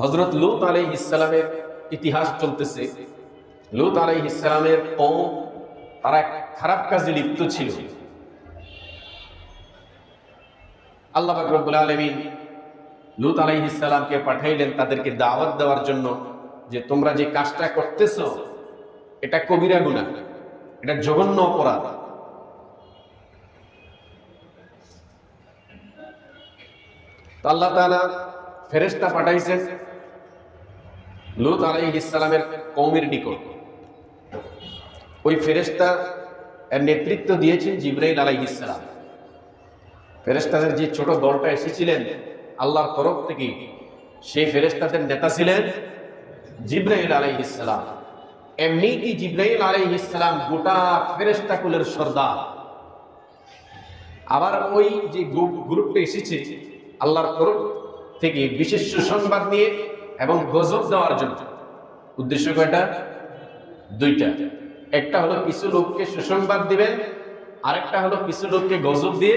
হজরত লুত আলাই ইসলামের ইতিহাস চলতেছে। লুত আলাই ইসলামের কম তারা এক খারাপ কাজে লিপ্ত ছিল। আল্লাহ রব্বুল আলমিন লুত আলাই ইসলামকে পাঠাইলেন তাদেরকে দাওয়াত দেওয়ার জন্য যে তোমরা যে কাজটা করতেছ, এটা কবিরা গুণা এটা জঘন্য অপরাধ। আল্লাহ তাআলা ফেরেশতা পাঠাইছেন লুত আলাইহিস ইসলামের কওমের নিকট। ওই ফেরেশতা এর নেতৃত্ব দিয়েছেন জিব্রাইল আলাইহিস সালাম। ফেরেশতাদের যে ছোট দলটা এসেছিলেন, আল্লাহর তরফ থেকে সেই ফেরেশতাদের নেতা ছিলেন জিব্রাইল আলাইহিস সালাম। এমনি কি জিব্রাইল আলাইহিস সালাম গোটা ফেরেশতা কুলের সর্দার। আবার ওই যে গ্রুপ গ্রুপটা এসেছে, আল্লাহর তরফ থেকে বিশেষ সুসংবাদ নিয়ে এবং গজব দেওয়ার জন্য। উদ্দেশ্য কয়টা? দুইটা। একটা হলো কিছু লোককে সুসংবাদ দিবেন, আরেকটা হলো কিছু লোককে গজব দিয়ে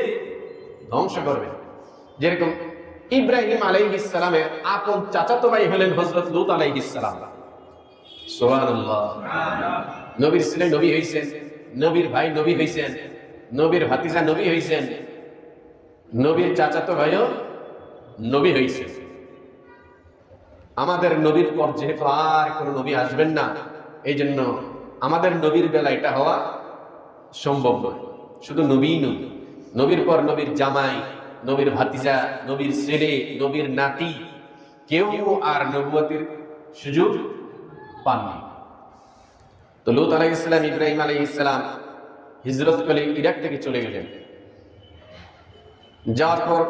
ধ্বংস করবেন। যেরকম ইব্রাহিম আলাইহিস সালামের আপন চাচাতো ভাই হলেন হযরত লূত আলাইহিস সালাম। সুবহানাল্লাহ। নবীর ছেলে নবী হইছেন, নবীর ভাই নবী হইছেন, নবীর ভাতিজা নবী হইছেন, নবীর চাচাতো ভাইও নবী হয়েছে আমাদের নবীর পর যেহেতু আর কোনো নবী আসবেন না এই জন্য আমাদের নবীর বেলা এটা হওয়া সম্ভব নয়। শুধু নবীই নবী নবীর পর নবীর জামাই, নবীর ভাতিজা, নবীর ছেলে, নবীর নাতি, কেউ আর নবুয়তির সুযোগ পাননি তো লুত আলাই ইসলাম ইব্রাহিম আলাই ইসলাম হিজরত করে ইরাক থেকে চলে গেলেন। যাওয়ার পর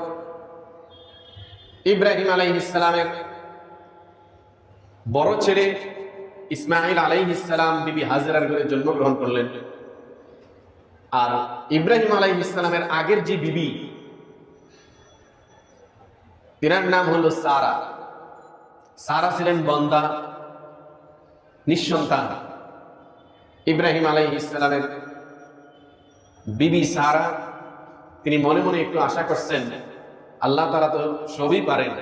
ইব্রাহিম আলাই ইসলামের বড় ছেলে ইসমাইল আলাই ইসলাম বিবি হাজরার ঘরে জন্মগ্রহণ করলেন। আর ইব্রাহিম আলাই ইসলামের আগের যে বিবি, তিনার নাম হলো সারা। সারা ছিলেন বন্দা, নিঃসন্তান। ইব্রাহিম আলাই ইসলামের বিবি সারা, তিনি মনে মনে একটু আশা করছেন আল্লাহ তারা তো সবই পারেন।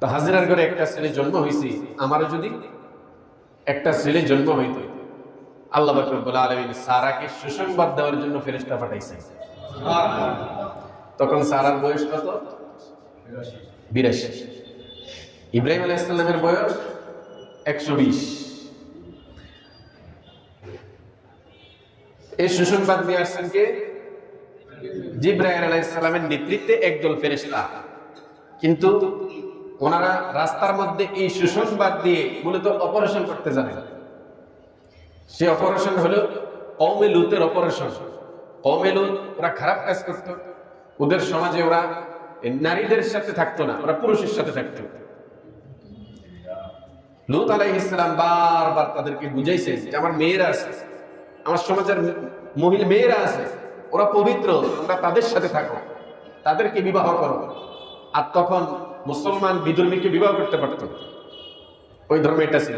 তো হাজিরার ঘরে একটা ছেলে জন্ম হয়েছি আমারও যদি একটা ছেলে জন্ম হইত, আল্লাহ আলমিন সারাকে সুসংবাদ দেওয়ার জন্য ফেরেস্তা পাঠাইছে তখন সারার বয়স কত? বিরাশি। ইব্রাহিম আলাহ ইসলামের বয়স একশো বিশ। এই সুসংবাদ নিয়ে আসছেন কে? জিব্রাহিম আলাইসালামের নেতৃত্বে একদল ফেরেশতা। কিন্তু ওনারা রাস্তার মধ্যে এই সুসংবাদ দিয়ে মূলত অপারেশন করতে জানেন। সে অপারেশন হলো কৌমে লুতের অপারেশন। কৌমে লুত, ওরা খারাপ কাজ করত। ওদের সমাজে ওরা নারীদের সাথে থাকতো না, ওরা পুরুষের সাথে থাকতো। লুত আলাই ইসলাম বারবার তাদেরকে বুঝাইছে যে আমার মেয়েরা আছে, আমার সমাজের মহিলা মেয়েরা আছে। ওরা পবিত্র, তোমরা তাদের সাথে থাকো, তাদেরকে বিবাহ করো। আর তখন মুসলমান বিধর্মীকে বিবাহ করতে পারত ওই ধর্মে এটা ছিল।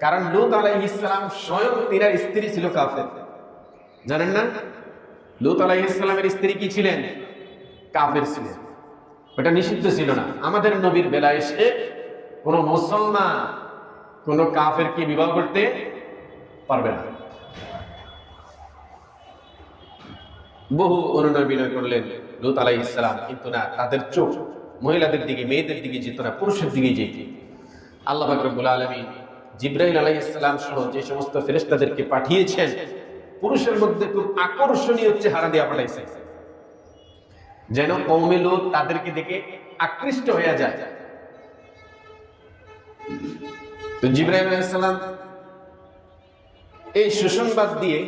কারণ লুত আলাই ইসলাম স্বয়ং তিনার স্ত্রী ছিল কাফের। জানেন না? লুত আলাই ইসলামের স্ত্রী কি ছিলেন? কাফের ছিলেন। ওটা নিষিদ্ধ ছিল না। আমাদের নবীর বেলা এসে কোন মুসলমান কোন কাফেরকে বিবাহ করতে পারবে না। বহু অনুনয় বিনয় করলেন। লুত আলাই ইসলাম কিন্তু না, তাদের চোখ মহিলাদের দিকে, মেয়েদের দিকে যেত না, পুরুষের দিকে যেত। আল্লাহ বাকরবুল আলমী জিব্রাহিল আলাই ইসলাম সহ যে সমস্ত ফেরেস্তাদেরকে পাঠিয়েছেন, পুরুষের মধ্যে খুব আকর্ষণীয় চেহারা দেওয়া পাঠাইছে যেন কৌমে লোক তাদেরকে দেখে আকৃষ্ট হয়ে যায়। তো জিব্রাহিম আলাইসাল্লাম এই সুসংবাদ দিয়ে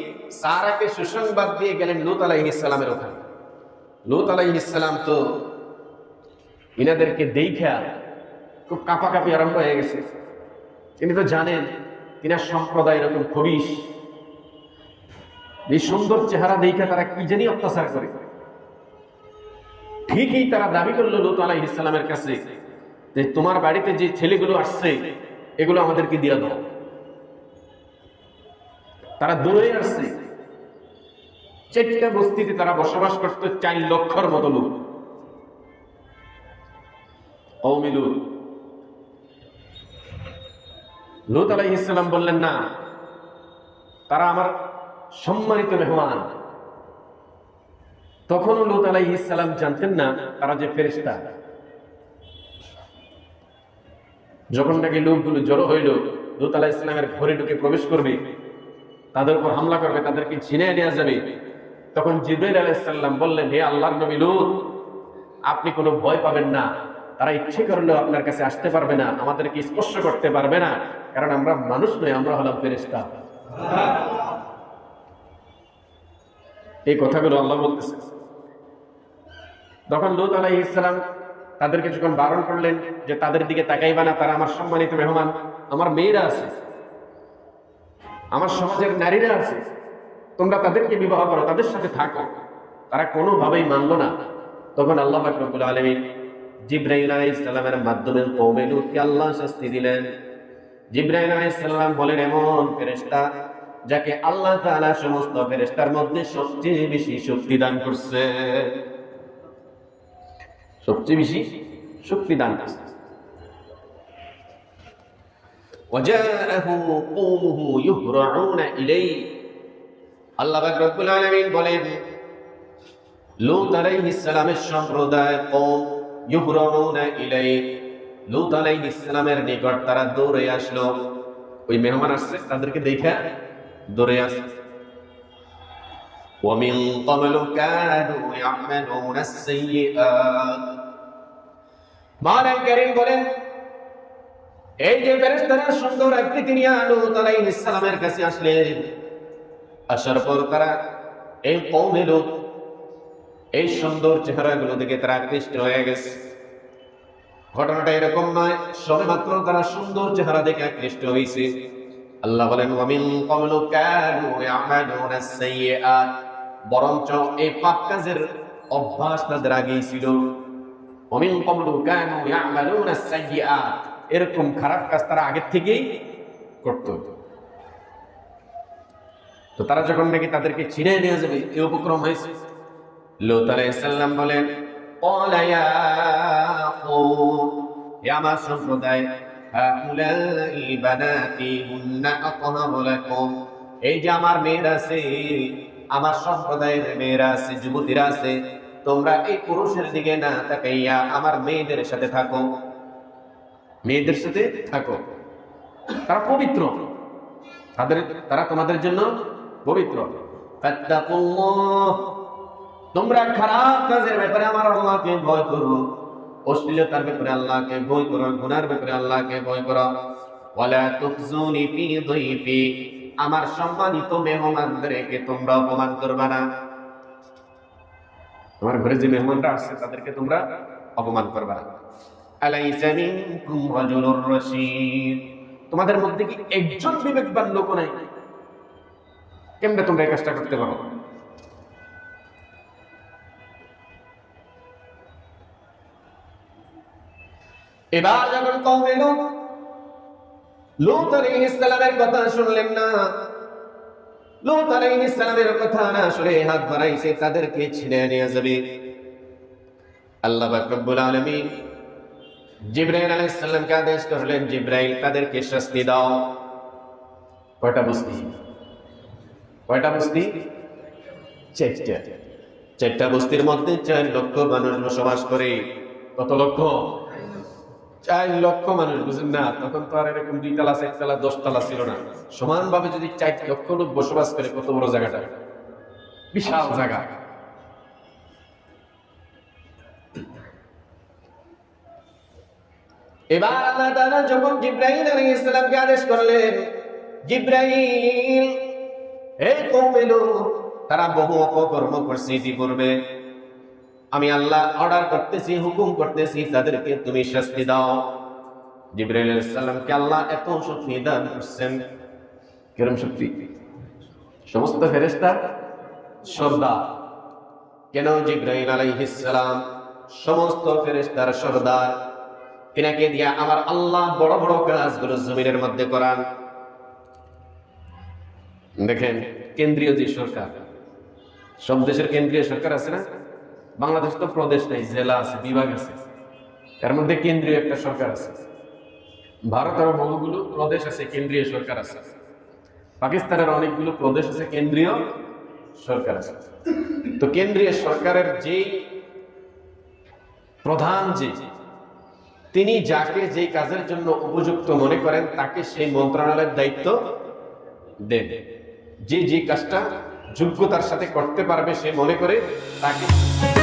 সারাকে সুসংবাদ দিয়ে গেলেন লুত আলাইহ ইসলামের ওখানে। লুত আলাইহ ইসলাম তো ইনাদেরকে দেখা খুব কাঁপাকাঁপি আরম্ভ হয়ে গেছে। তিনি তো জানেন, তিনার সম্প্রদায় এরকম খবিস এই সুন্দর চেহারা দেখে তারা কি জানি অত্যাচার করে। ঠিকই তারা দাবি করল লুত আলাইহ ইসলামের কাছে যে তোমার বাড়িতে যে ছেলেগুলো আসছে, এগুলো আমাদেরকে দিয়ে দাও। তারা দৌড়ে আসছে। চারটা বস্তিতে তারা বসবাস করতো চার লক্ষর মতো লোক। কৌমিলুর লুত। আলাই ইসলাম বললেন, না, তারা আমার সম্মানিত মেহমান। তখনও লুত আলাই ইসলাম জানতেন না তারা যে ফেরেস্তা যখন নাকি লোকগুলো জড়ো হইল, লুত আলাহ ইসলামের ঘরে ঢুকে প্রবেশ করবে, তাদের উপর হামলা করবে, তাদেরকে ছিনিয়ে নেওয়া যাবে। তখন জিব্রাইল আলাইসাল্লাম বললেন, হে আল্লাহর নবী লুত, আপনি কোনো ভয় পাবেন না। তারা ইচ্ছে করলেও আপনার কাছে আসতে পারবে না, আমাদেরকে স্পর্শ করতে পারবে না, কারণ আমরা মানুষ নই, আমরা হলাম ফেরেস্তা এই কথাগুলো আল্লাহ বলতেছে। তখন লুত আলাই ইসলাম তাদেরকে যখন বারণ করলেন যে তাদের দিকে তাকাইবা না, তারা আমার সম্মানিত মেহমান, আমার মেয়েরা আছে, আমার সমাজের নারীরা আছে তোমরা তাদেরকে বিবাহ করো তাদের সাথে থাকো তারা কোনোভাবেই মানলো না তখন আল্লাহ বাকরবুল আলমী জিব্রাহিম আলাইসাল্লামের মাধ্যমে কৌমে লুতকে আল্লাহ শাস্তি দিলেন জিব্রাহিম আলাইসাল্লাম বলেন এমন ফেরেস্তা যাকে আল্লাহ তাআলা সমস্ত ফেরেস্তার মধ্যে সবচেয়ে বেশি শক্তি দান করছে সবচেয়ে বেশি শক্তি দান করছে وجاءه قومه يهرعون إليه আল্লাহ পাক রব্বুল আলামিন বলেন লূত আলাইহিস সালামের সম্প্রদায় কওম ইউহরাউনা ইলাই লূত আলাইহিস সালামের নিকট তারা দৌড়ে আসলো ওই মেহমান আসছে তাদেরকে দেখা দৌড়ে আসছে ومن قبل كانوا يعملون السيئات মাওলানা করিম বলেন এই যে ফেরেশতারা সুন্দর আকৃতি নিয়ে লূত আলাইহিস সালামের কাছে আসলেন আসার পর তারা এই কৌমে লোক, এই সুন্দর চেহারাগুলো দেখে তারা আকৃষ্ট হয়ে গেছে। ঘটনাটা এরকম নয়, সবে মাত্র তারা সুন্দর চেহারা দেখে আকৃষ্ট হয়েছে আল্লাহ বলেন, ওয়ামিন কমলু কানু ইয়ামালুনা সাইয়্যাত বরঞ্চ এই পাপ কাজের অভ্যাস তাদের আগেই ছিল। ওয়ামিন কমলু কানু ইয়ামালুনা সাইয়্যাত এরকম খারাপ কাজ তারা আগের থেকেই করতো। তো তারা যখন নাকি তাদেরকে ছিঁড়ে নিয়ে যাবে এই উপক্রম হয়েছে। লোত আলাইসাল্লাম বলেন আমার সম্প্রদায় এই যে আমার মেয়েরা আছে, আমার সম্প্রদায়ের মেয়েরা আছে, যুবতীরা আছে, তোমরা এই পুরুষের দিকে না তাকাইয়া আমার মেয়েদের সাথে থাকো। মেয়েদের সাথে থাকো। তারা পবিত্র। তাদের, তারা তোমাদের জন্য পবিত্র। তোমরা খারাপ কাজের ব্যাপারে আমার আল্লাহকে ভয় করো। অশ্লীলতার ব্যাপারে আল্লাহকে ভয় করো, গুনার ব্যাপারে আল্লাহকে ভয় করো। ওয়ালা তুখজুনি ফি দইফি আমার সম্মানিত মেহমানদেরকে তোমরা অপমান করবে না। তোমার ঘরে যে মেহমানরা আসছে, তাদেরকে তোমরা অপমান করবে না। আলাইসা রাজুলুর রশীদ। তোমাদের মধ্যে কি একজন বিবেকবান লোক নাই? কেমনে তোমরা এই কাজটা করতে পারো? এবার যখন কম এলো লুত আলাইহিস সালামের কথা শুনলেন না। লুত আলাইহিস সালামের কথা না শুনে হাত বাড়াইছে, তাদেরকে ছিনে নিয়ে যাবে। আল্লাহ রব্বুল আলামিন জিব্রাইল আলাইহিস আদেশ করলেন, জিব্রাইল, তাদেরকে শাস্তি দাও। কয়টা বস্তি? কয়টা বস্তি? চারটা। চারটা বস্তির মধ্যে চার লক্ষ মানুষ বসবাস করে। কত লক্ষ? চার লক্ষ মানুষ, বুঝেন না, তখন তো আর এরকম দুই তালা, চার তালা, দশ তালা ছিল না। সমানভাবে যদি চার লক্ষ লোক বসবাস করে, কত বড় জায়গাটা? বিশাল জায়গা। এবার আল্লাহ তাআলা যখন জিব্রাইল আলাইহিস সালামকে আদেশ করলেন, জিব্রাইল এই কওমে লোক, তারা বহু অপকর্ম করছে ইতিপূর্বে। আমি আল্লাহ অর্ডার করতেছি, হুকুম করতেছি, তাদেরকে তুমি শাস্তি দাও। জিব্রাইল সালামকে আল্লাহ এত শক্তি দান করছেন। কিরম শক্তি? সমস্ত ফেরেশতা সর্দার। কেন জিব্রাইল আলাইহিস সালাম? সমস্ত ফেরেশতার সর্দার। তিনাকে দিয়া আমার আল্লাহ বড় বড় কাজগুলো জমিনের মধ্যে করান। দেখেন, কেন্দ্রীয় যে সরকার, সব দেশের কেন্দ্রীয় সরকার আছে না? বাংলাদেশ তো প্রদেশ নেই, জেলা আছে, বিভাগ আছে। এর মধ্যে কেন্দ্রীয় একটা সরকার আছে। ভারত ভারতের বহুগুলো প্রদেশ আছে, কেন্দ্রীয় সরকার আছে। পাকিস্তানের অনেকগুলো প্রদেশ আছে, কেন্দ্রীয় সরকার আছে। তো কেন্দ্রীয় সরকারের যেই প্রধান যে, তিনি যাকে যেই কাজের জন্য উপযুক্ত মনে করেন, তাকে সেই মন্ত্রণালয়ের দায়িত্ব দেন। যে যে কাজটা যোগ্যতার সাথে করতে পারবে সে মনে করে তাকে